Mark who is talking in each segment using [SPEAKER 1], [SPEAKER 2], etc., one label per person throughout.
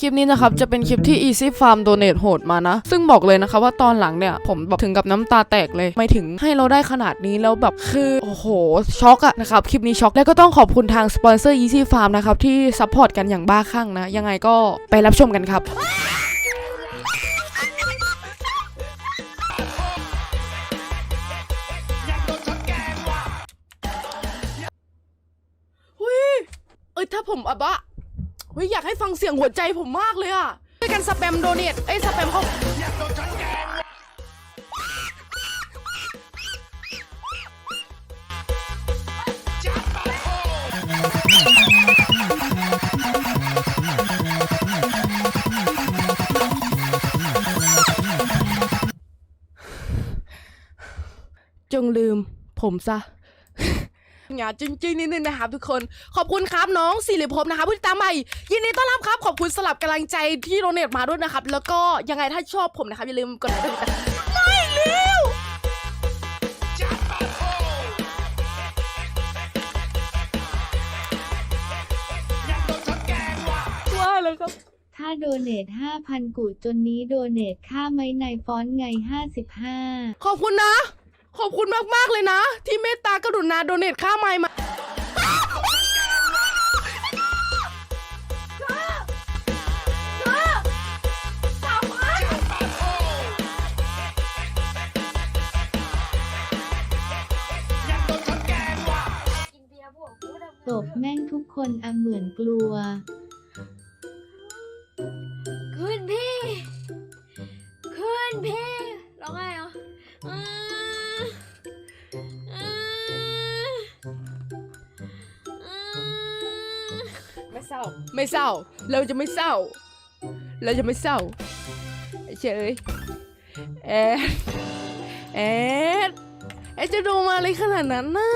[SPEAKER 1] คลิปนี้นะครับจะเป็นคลิปที่ Easy Farm Donate โหดมานะ ซึ่งบอกเลยนะคะว่าตอนหลังเนี่ย ผมแบบถึงกับน้ำตาแตกเลยไม่ถึงให้เราได้ขนาดนี้แล้วแบบคือ โอ้โห ช็อกอะนะครับ คลิปนี้ช็อก แล้วก็ต้องขอบคุณทางสปอนเซอร์ Easy Farm นะครับ ที่ซัพพอร์ตกันอย่างบ้าคลั่งนะ ยังไงก็ไปรับชมกันครับหุยเอ้ยถ้าผมอะบะ เฮ้ยอยากให้ฟังเสียงหัวใจผมมากเลยอะด้วยกันสแปมโดเนทเอ้ยสแปมเขาจงลืมผมซะ งานจริงๆนิดนึงนะครับทุกคนขอบคุณครับน้องสิริภพนะคะผู้ติดตามใหม่ ยินดีต้อนรับครับขอบคุณสลับกำลังใจที่โดเนทมาด้วยนะครับ แล้วก็ยังไงถ้าชอบผมนะครับอย่าลืมกดไลค์กดติดตามไม่เร็วว่าแล้วครับ
[SPEAKER 2] ถ้าโดเนท5,000 กูจนนี้โดเนทค่าไม้ในฟอนต์ไง 55
[SPEAKER 1] ขอบคุณนะ ขอบคุณมาก ๆ เลยนะ ที่เมตตากรุณาโดเนทค่าไมค์มา
[SPEAKER 2] ตบแม่งทุกคนอะเหมือนกลัว
[SPEAKER 3] ขึ้นพี่ ขึ้นพี่ร้องไงเหรออืม
[SPEAKER 1] เศร้า ไม่เศร้า เราจะไม่เศร้า เราจะไม่เศร้าเฉยแอดแอดแอดจะดูมาอะไรขนาดนั้นน่ะ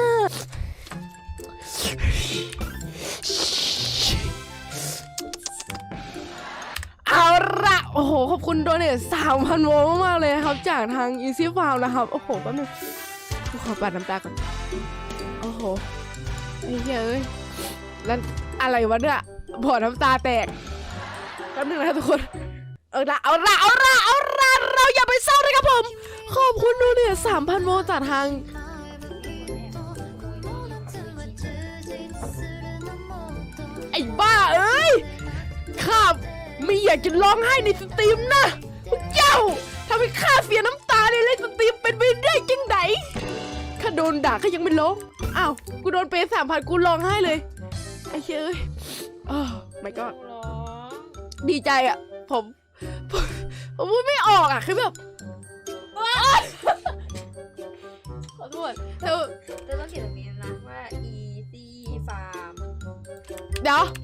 [SPEAKER 1] เอาละโอ้โห ขอบคุณโดเนทสามพันโวลต์มากเลยนะครับ จากทาง Easy Farm นะครับ โอ้โหแป๊บนึงขอปัดน้ำตาก่อน โอ้โหไอ้เหี้ยเอ้ย แล้วอะไรวะเนี่ยบ่อน้ำตาแตกแป๊บนึงนะทุกคน เอาละเอาละเอาละเอาละเราอย่าไปเศร้าเลยครับผม ขอบคุณดูเนี่ยสามพันโมจากทางไอ้บ้าเอ้ยข้าไม่อยากจะร้องไห้ในสตรีมนะเจ้าทำให้ข้าเสียน้ำตาในเล่นสตรีมเป็นไปได้จังไหนข้าโดนด่าข้ายังไม่ร้องอ้าวกูโดนเปย์สามพันกูร้องไห้เลย ไอ้เชยเอ้ยโอ้ my god
[SPEAKER 3] ร้อง
[SPEAKER 1] ดีใจอะ ผมผมผมพูดไม่ออกอะ คือแบบขอโทษเธอ
[SPEAKER 3] เธอต้องเขียนแบบนี้นะว่า easy farm
[SPEAKER 1] เดี๋ยว